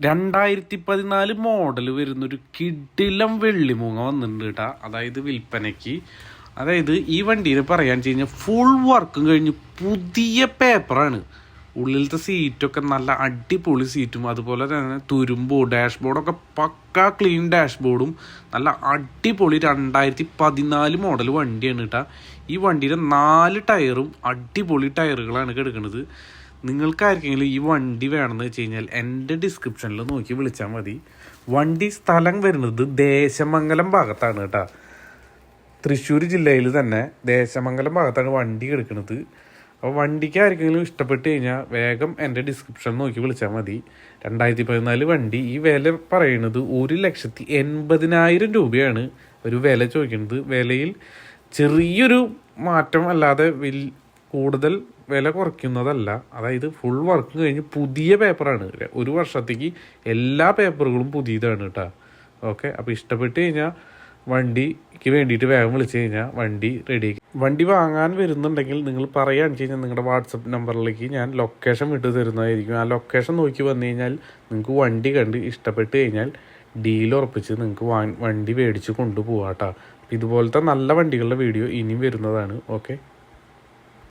രണ്ടായിരത്തി പതിനാല് മോഡൽ വരുന്നൊരു കിഡിലം വെള്ളിമൂങ്ങ വന്നിട്ടുണ്ട് കേട്ടാ. അതായത് വിൽപ്പനയ്ക്ക്. അതായത് ഈ വണ്ടിയിൽ പറയാൻ വെച്ച് കഴിഞ്ഞാൽ ഫുൾ വർക്കും കഴിഞ്ഞ് പുതിയ പേപ്പറാണ് ഉള്ളിലത്തെ സീറ്റൊക്കെ നല്ല അടിപൊളി സീറ്റും അതുപോലെ തന്നെ തുരുമ്പോ ഡാഷ്ബോർഡൊക്കെ പക്ക ക്ലീൻ ഡാഷ്ബോർഡും നല്ല അടിപൊളി രണ്ടായിരത്തി പതിനാല് മോഡൽ വണ്ടിയാണ് കേട്ടാ. ഈ വണ്ടിയുടെ നാല് ടയറും അടിപൊളി ടയറുകളാണ് കിടക്കുന്നത് നിങ്ങൾക്ക് ആർക്കെങ്കിലും ഈ വണ്ടി വേണമെന്ന് വെച്ച് കഴിഞ്ഞാൽ എന്റെ ഡിസ്ക്രിപ്ഷനിൽ നോക്കി വിളിച്ചാൽ മതി. വണ്ടി സ്ഥലം വരുന്നത് ദേശമംഗലം ഭാഗത്താണ് കേട്ടോ. തൃശ്ശൂർ ജില്ലയിൽ തന്നെ ദേശമംഗലം ഭാഗത്താണ് വണ്ടി എടുക്കുന്നത്. അപ്പോൾ വണ്ടിക്ക് ആർക്കെങ്കിലും ഇഷ്ടപ്പെട്ട് കഴിഞ്ഞാൽ വേഗം എന്റെ ഡിസ്ക്രിപ്ഷൻ നോക്കി വിളിച്ചാൽ മതി. രണ്ടായിരത്തി പതിനാല് വണ്ടി ഈ വില പറയുന്നത് ഒരു ലക്ഷത്തി എൺപതിനായിരം രൂപയാണ്. ഒരു വില ചോദിക്കുന്നത്. വിലയിൽ ചെറിയൊരു മാറ്റം അല്ലാതെ കൂടുതൽ വില കുറയ്ക്കുന്നതല്ല. അതായത് ഫുൾ വർക്ക് കഴിഞ്ഞ് പുതിയ പേപ്പറാണ് ഒരു വർഷത്തേക്ക് എല്ലാ പേപ്പറുകളും പുതിയതാണ് കേട്ടോ ഓക്കെ അപ്പോൾ ഇഷ്ടപ്പെട്ട് കഴിഞ്ഞാൽ വണ്ടിക്ക് വേണ്ടിയിട്ട് വേഗം വിളിച്ചു കഴിഞ്ഞാൽ വണ്ടി റെഡി വണ്ടി വാങ്ങാൻ വരുന്നുണ്ടെങ്കിൽ നിങ്ങൾ പറയുകയാണെന്ന് കഴിഞ്ഞാൽ നിങ്ങളുടെ വാട്സപ്പ് നമ്പറിലേക്ക് ഞാൻ ലൊക്കേഷൻ വിട്ടു തരുന്നതായിരിക്കും. ആ ലൊക്കേഷൻ നോക്കി വന്നു കഴിഞ്ഞാൽ നിങ്ങൾക്ക് വണ്ടി കണ്ട് ഇഷ്ടപ്പെട്ട് കഴിഞ്ഞാൽ ഡീൽ ഉറപ്പിച്ച് നിങ്ങൾക്ക് വണ്ടി മേടിച്ച് കൊണ്ടുപോകാം കേട്ടോ ഇതുപോലത്തെ നല്ല വണ്ടികളുടെ വീഡിയോ ഇനിയും വരുന്നതാണ്. ഓക്കെ